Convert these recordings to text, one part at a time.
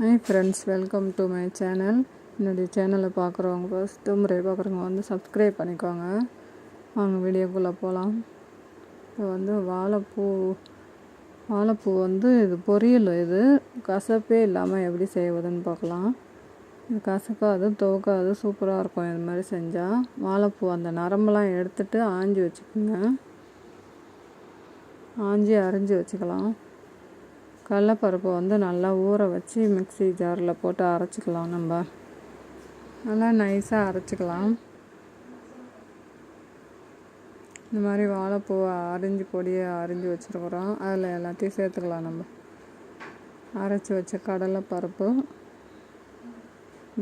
Hi friends welcome to my channel என்னுடைய சேனலை பார்க்குறவங்க ஃபஸ்ட்டு முறை பார்க்குறவங்க வந்து சப்ஸ்கிரைப் பண்ணிக்கோங்க. வாங்க வீடியோக்குள்ளே போகலாம் இப்போ வந்து வாழைப்பூ வாழைப்பூ வந்து இது பொரியல் இது. கசப்பே இல்லாமல் எப்படி செய்வதுன்னு பார்க்கலாம் இது கசக்காது துவக்காது சூப்பராக இருக்கும் இது மாதிரி செஞ்சால் வாழைப்பூ அந்த நரம்பெல்லாம் எடுத்துட்டு ஆஞ்சி வச்சுக்கோங்க. ஆஞ்சி அரைஞ்சி வச்சுக்கலாம். கடலப்பருப்பை வந்து நல்லா ஊற வச்சு மிக்ஸி ஜாரில் போட்டு அரைச்சிக்கலாம் நம்ம. நல்லா நைஸாக அரைச்சிக்கலாம். இந்த மாதிரி வாழைப்பூவை அரிஞ்சு பொடியை அரிஞ்சு வச்சுருக்குறோம். அதில் எல்லாத்தையும் சேர்த்துக்கலாம் நம்ம. அரைச்சி வச்ச கடலைப்பருப்பு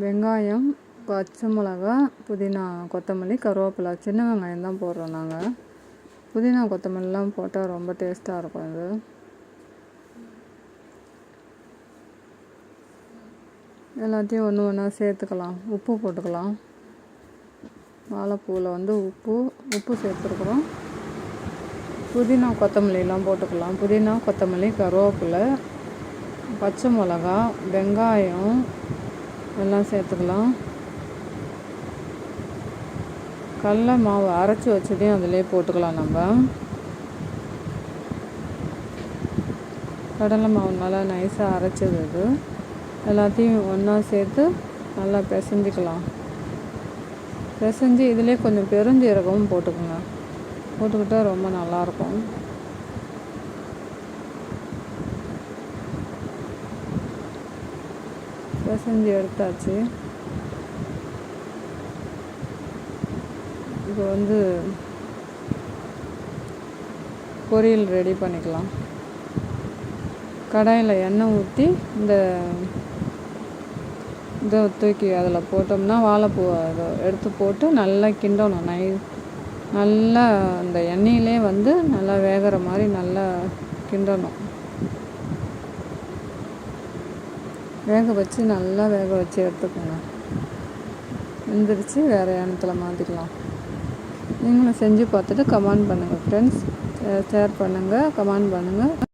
வெங்காயம் பச்சை மிளகா புதினா கொத்தமல்லி கருவேப்பிலை சின்ன வெங்காயம் தான் போடுறோம் நாங்கள் புதினா கொத்தமல்லிலாம் போட்டால் ரொம்ப டேஸ்ட்டாக இருக்கும் இது. எல்லாத்தையும் ஒன்று ஒன்றா சேர்த்துக்கலாம். உப்பு போட்டுக்கலாம். வாழைப்பூவில் வந்து உப்பு உப்பு சேர்த்துருக்குறோம். புதினா கொத்தமல்லிலாம் போட்டுக்கலாம். புதினா கொத்தமல்லி கருவேப்பிலை பச்சை மிளகா வெங்காயம் எல்லாம் சேர்த்துக்கலாம். கடல மாவு அரைச்சி வச்சதையும் அதிலே போட்டுக்கலாம் நம்ம. கடலை மாவு நல்லா நைஸாக அரைச்சது அது எல்லாத்தையும் ஒன்றா சேர்த்து நல்லா பிசைஞ்சிக்கலாம். பிசைஞ்சு இதிலே கொஞ்சம் பெருஞ்சீரகமும் போட்டுக்கோங்க. போட்டுக்கிட்டால் ரொம்ப நல்லாயிருக்கும். பிசைஞ்சு எடுத்தாச்சு. இப்போ வந்து பொரியல் ரெடி பண்ணிக்கலாம். கடாயில் எண்ணெய் ஊற்றி இந்த இதை தூக்கி அதில் போட்டோம்னா வாழைப்பூ அதை எடுத்து போட்டு நல்லா கிண்டணும். நை நல்லா அந்த எண்ணெயிலே வந்து நல்லா வேகிற மாதிரி நல்லா கிண்டணும். வேக வச்சு நல்லா வேக வச்சு எடுத்துக்கோங்க. எந்திரிச்சு வேறு எண்ணத்தில் மாற்றிக்கலாம் நீங்களும் செஞ்சு பார்த்துட்டு கமெண்ட் பண்ணுங்கள் ஃப்ரெண்ட்ஸ் ஷேர் பண்ணுங்கள் கமெண்ட் பண்ணுங்கள்